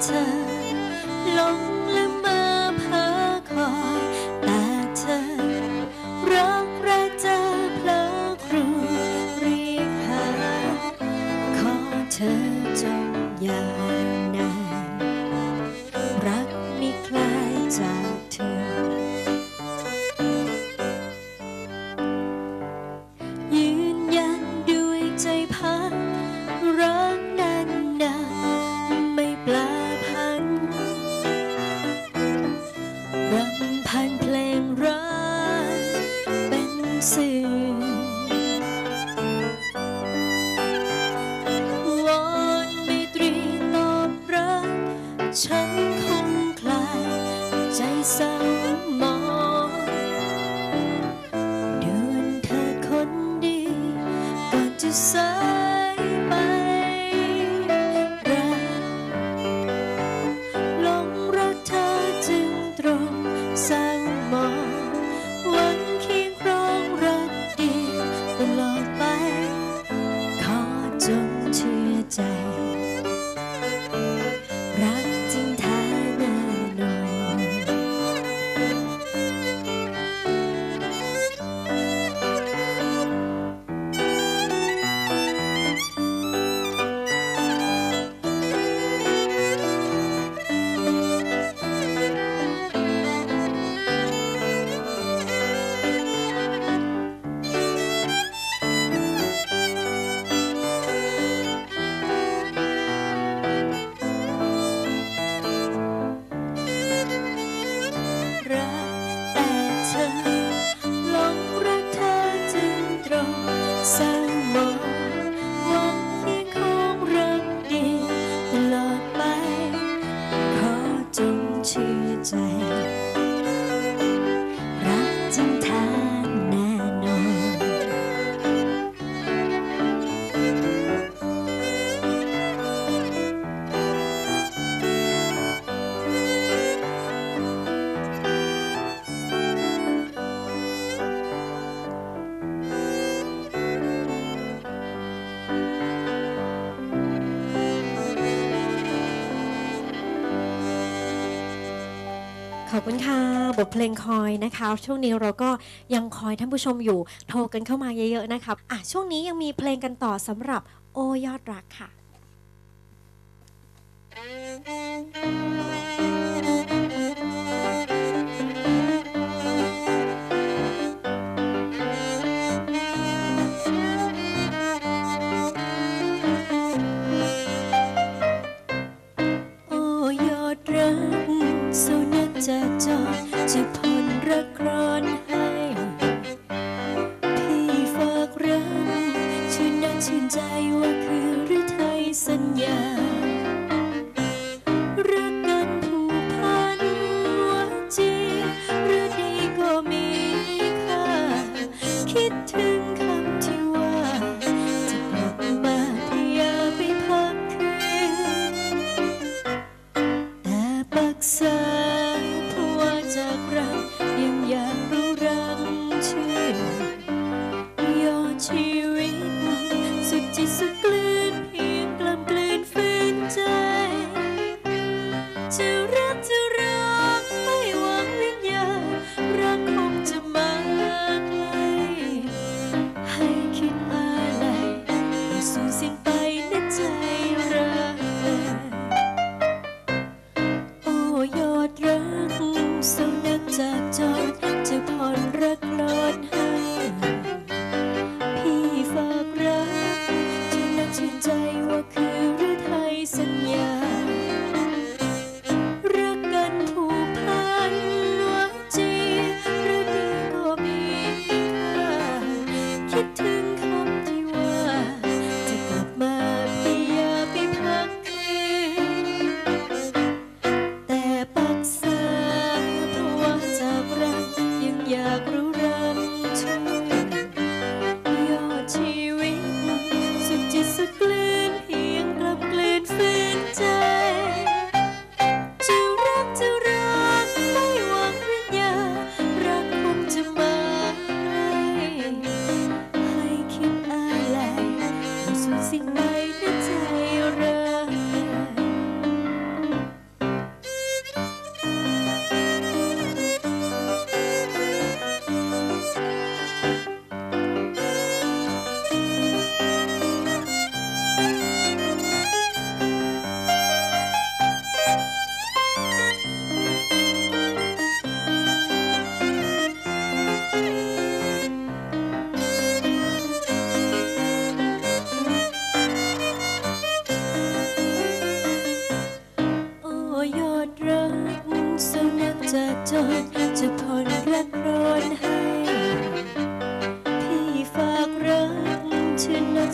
曾。sun. ขอบคุณค่ะ บทเพลงคอยนะคะ ช่วงนี้เราก็ยังคอยท่านผู้ชมอยู่ โทรกันเข้ามาเยอะๆนะคะอะช่วงนี้ยังมีเพลงกันต่อสำหรับโอยอดรักค่ะ to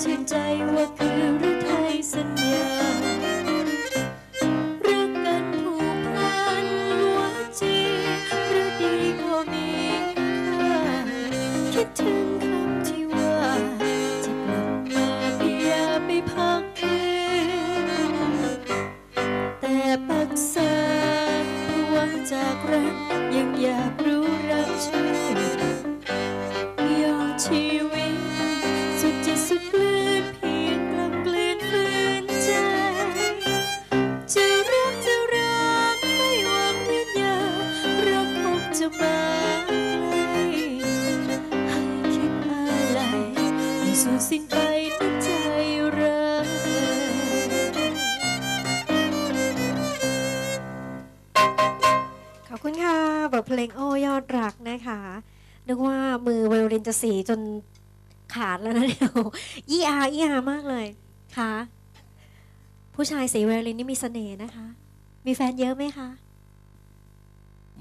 ชื่นใจว่าคือรือไทยสัญญารักกันผูกพันหัวจีหรือดีพอมีค่าคิดถึงคำที่ว่าจะกลับมาเพียไปพักคืนแต่ปักษาหวังจากรักยังอยากรู้รักชื่อยอชี ทเพลงโอ้ยอดรักนะคะ นึกว่ามือไวโอลินจะสีจนขาดแล้วนะเดี๋ยวอีอาอีอามากเลยค่ะ ผู้ชายสีไวโอลินนี่มีเสน่ห์นะคะ มีแฟนเยอะไหมคะ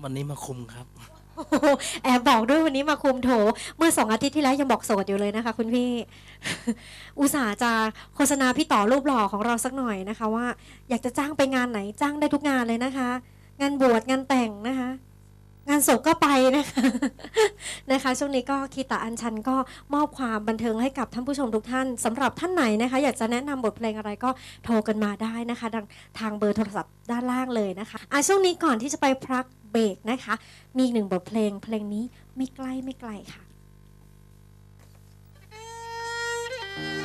วันนี้มาคุมครับโอ้โหแอบบอกด้วยวันนี้มาคุมโถ เมื่อสองอาทิตย์ที่แล้วยังบอกโสดอยู่เลยนะคะ คุณพี่ อุตส่าห์จะโฆษณาพี่ต่อรูปหล่อของเราสักหน่อยนะคะ ว่าอยากจะจ้างไปงานไหนจ้างได้ทุกงานเลยนะคะ งานบวชงานแต่งนะคะ งานศพก็ไปนะคะนะคะ ช่วงนี้ก็คีตาอัญชันก็มอบความบันเทิงให้กับท่านผู้ชมทุกท่านสำหรับท่านไหนนะคะ อยากจะแนะนำบทเพลงอะไรก็โทรกันมาได้นะคะดังทางเบอร์โทรศัพท์ด้านล่างเลยนะคะอะช่วงนี้ก่อนที่จะไปพักเบรกนะคะ มีอีกหนึ่งบทเพลงเพลงนี้ไม่ใกล้ไม่ไกลค่ะคุณ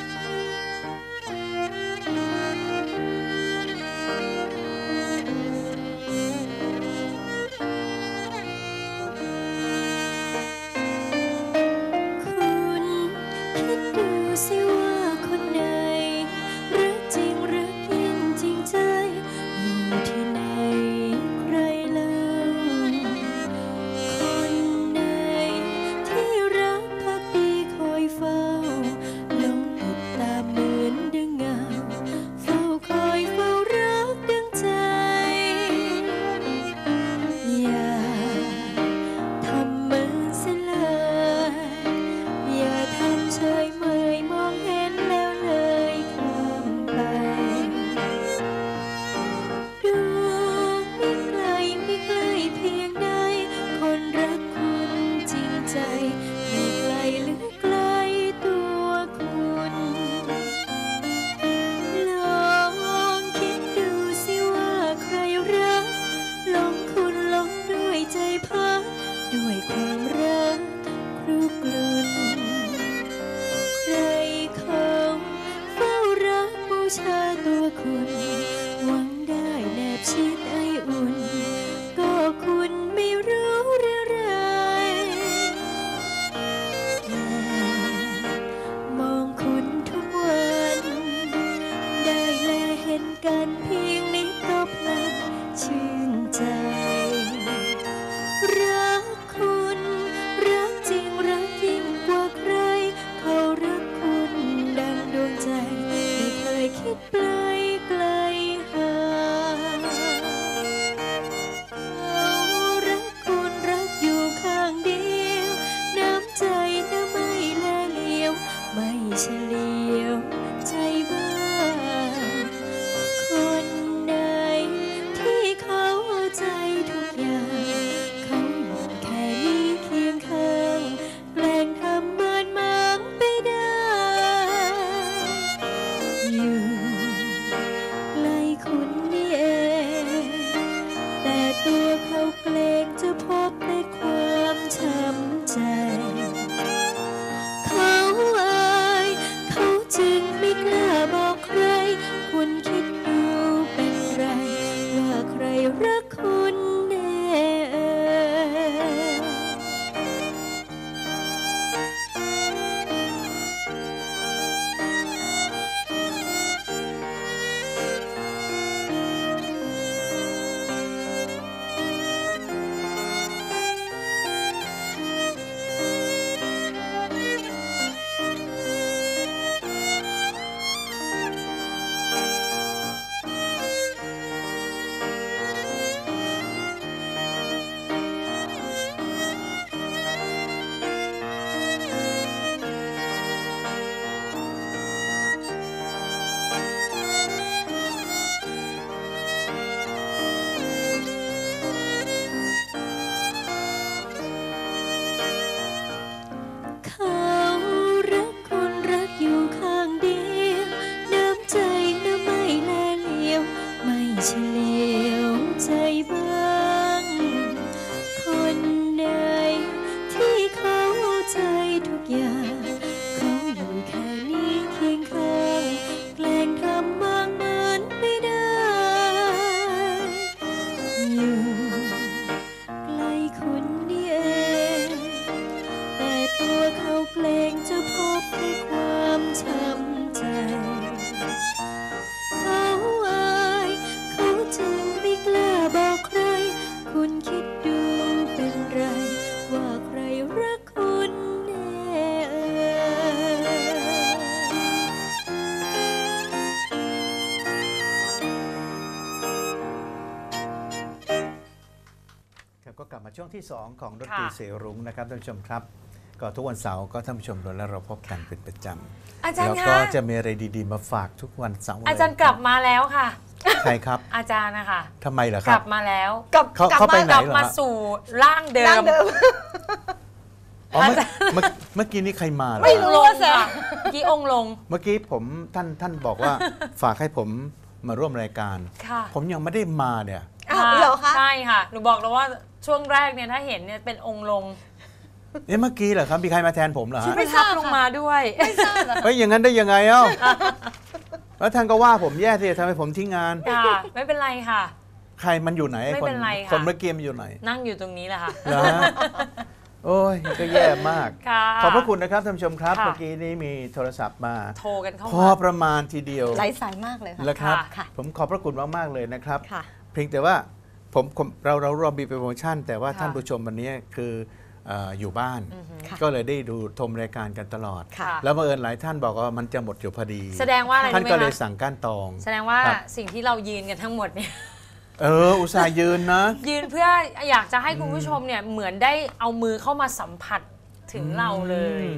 บมาช่วงที่ 2 ของดนตรีค่ะเสรุ้งนะครับท่านผู้ชมครับ ก็ทุกวันเสาร์ก็ท่านผู้ชมและเราพบกันเป็นประจำอาจารแล้วย์ก็คะจะมีอะไรดีๆมาฝากทุกวันเสาร์อาจารย์กลับมาแล้วค่ะ ใครครับอาจารย์นะคะทำไมเหรอกคลัรับ บมาแล้วกลับ เขากลับเขาไปมาไหนกลับเหรอมาฮะสู่ร่างเดิดั้งมเดิม อ๋อเมื่อเมื่อเมื่อกี้นี้ใครมาเหรอไม่รู้ ลงว่าแสค่ะเมื่อกี้องค์ลง เมื่อกี้ผมท่านท่านบอกว่า ฝากให้ผมมาร่วมรายการ ค่ะ ผมยังไม่ได้มาเนี่ย อ้าวเหรอคะ ใช่ค่ะ หนูบอกแล้วว่าช่วงแรกเนี่ยถ้าเห็นเนี่ยเป็นองค์ลงเอ๊ะเมื่อกี้เหรอครับมีใครมาแทนผมเหรอที่ฮะไปทับลงมาด้วยไม่ทราบเหรอเฮ้ยอย่างนั้นได้ยังไงเอ้าแล้วท่านก็ว่าผมแย่สิทำไมผมทิ้งงาน ค่ะไม่เป็นไรค่ะ ใครมันอยู่ไหนอ้ไม่คนเป็นไรค่ะ คนเมื่อกี้มันอยู่ไหนนั่งอยู่ตรงนี้แหละค่ะ เหรอฮะโอ้ยก็แย่มาก ค่ะขอบพระคุณนะครับท่านผู้ชมครับค่ะ เมื่อกี้นี้มีโทรศัพท์มา โทรกันเข้าพอมา ประมาณทีเดียวไร้สายมากเลยค่ะ แล้วครับ ค่ะ ผมขอบพระคุณมากๆเลยนะครับ ค่ะ เพียงแต่ว่าผมผมเราเราเรามีโปรโมชั่น แต่ว่าค่ะท่านผู้ชมวันนี้คือเอ่ออยู่บ้าน อือหือค่ะ ก็เลยได้ดูชมรายการกันตลอด ค่ะ แล้วบังเอิญหลายท่านบอกว่ามันจะหมดอยู่พอดี แสดงว่าอะไรท่านรู้ก็ไหมเลยคะสั่งก้านตอง แสดงว่าครับ สิ่งที่เรายืนกันทั้งหมดเนี่ย เออ อุตส่าห์ยืนนะ ยืนเพื่ออยากจะให้คุณผู้ชมเนี่ยเหมือนได้เอามือเข้ามาสัมผัสถึงเราเลยอืม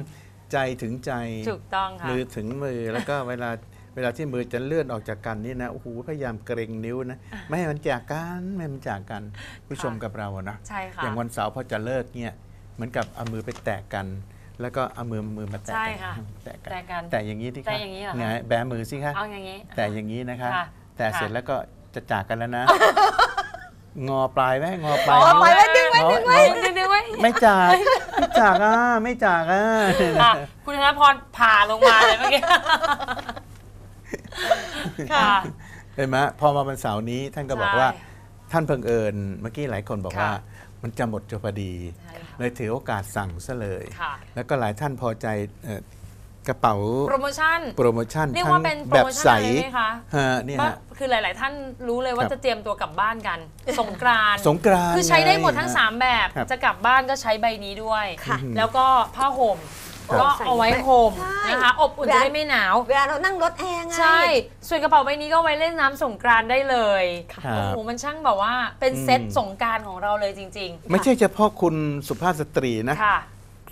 ใจถึงใจถูกต้องค่ะ มือถึงมือแล้วก็เวลา เวลาที่มือจะเลื่อนออกจากกันนี่นะโอ้โหพยายามเกรงนิ้วนะไม่ให้มันจากกันไม่ให้มันจากกันผู้ชมกับเราอะนะใช่ค่ะอย่างวันเสาร์พอจะเลิกเนี่ยเหมือนกับเอามือไปแตะกัน แล้วก็เอามือมือมาแตะใช่กัค่ะแตะกันแตะกันแตะอย่างนี้ที่แตะอย่างนี้เหรอคะไงแบมือสิคะเอาอย่างนี้แตะอย่างนี้นะคะค่ะแตะเสร็จค่ะแล้วก็จะจากกันแล้วนะงอปลายไหมงอปอ๋ลายอนิ้วไว้ไว้ดึงไว้อ๋อดึงไว้ดึงดึงไว้ไม่จากไม่จากอะไม่จากอะค่ะคุณธนพรผ่าลงมาเลยเมื่อกี้ ค่ะ เห็นไหมพอมาวันเสาร์นี้ท่านก็บอกว่าใช่ท่านเพิ่งเอิญเมื่อกี้หลายคนบอกค่ะว่ามันจะหมดจะพอดีใช่ค่ะเลยถือโอกาสสั่งซะเลยค่ะแล้วก็หลายท่านพอใจเอ่อกระเป๋าโปรโมชั่นโปรโมชั่นเรียกทั้ว่างเป็นโปรแบบโมชั่นใสอะไรไหมคะฮะเนี่ยก็ฮะคือหลาย ๆ ท่านรู้เลยว่าครับจะเตรียมตัวกลับบ้านกัน สงกรานต์สงกรานต์คือใช้ได้หมดทั้งไง3แบบครับจะกลับบ้านก็ใช้ใบนี้ด้วยค่ะแล้วก็ผ้าห่มครับ ก็เอาไว้ห่มใช่นะคะ อบอุ่นจะได้ไม่หนาว เวลาเรานั่งรถแอร์ไง ใช่ ส่วนกระเป๋าใบนี้ก็ไว้เล่นน้ำสงกรานต์ได้เลยครับโอ้โหมันช่างแบบว่าเป็นอืมเซตสงกรารของเราเลยจริงไม่ใช่เฉพาะคุณสุภาพสตรีนะๆค่ะ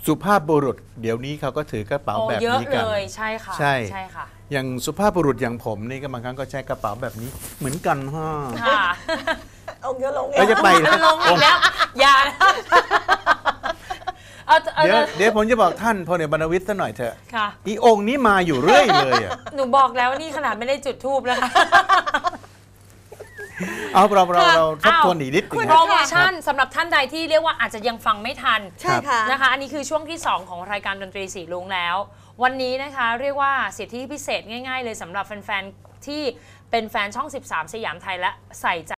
สุภาพบุรุษเดี๋ยวนี้เขาก็ถือกระเป๋าโอ้แบบเยอะนี้กันเลยใช่ค่ะใช่ใช่ค่ะ อย่างสุภาพบุรุษอย่างผมนี่ก็บางครั้งก็ใช้กระเป๋าแบบนี้เหมือนกันฮะค่ะองค์จะลงแล้วจะไปนะลงอีกแล้วอย่านะ เอาเอาเดี๋ยวเอาเดี๋ยวผมจะบอกท่านพลเอกบรรณวิทย์ซะหน่อยเถอะค่ะ อีองค์นี้มาอยู่เรื่อยเลยอะหนูบอกแล้วนี่ขนาดไม่ได้จุดทูบแล้วค่ะ เอาเราเราเราทบอ้าวทวนอีกนิดหนึงโปนะรโมชั่นสำหรับท่านใดที่เรียกว่าอาจจะยังฟังไม่ทันใช่ค่ะ นะคะ อันนี้คือช่วงที่ 2 ของรายการดนตรีสีลุงแล้ว วันนี้นะคะเรียกว่าสิทธิพิเศษง่าย ๆ เลยสำหรับแฟน ๆ ที่เป็นแฟนช่อง 13 สยามไทยและใส่ใจ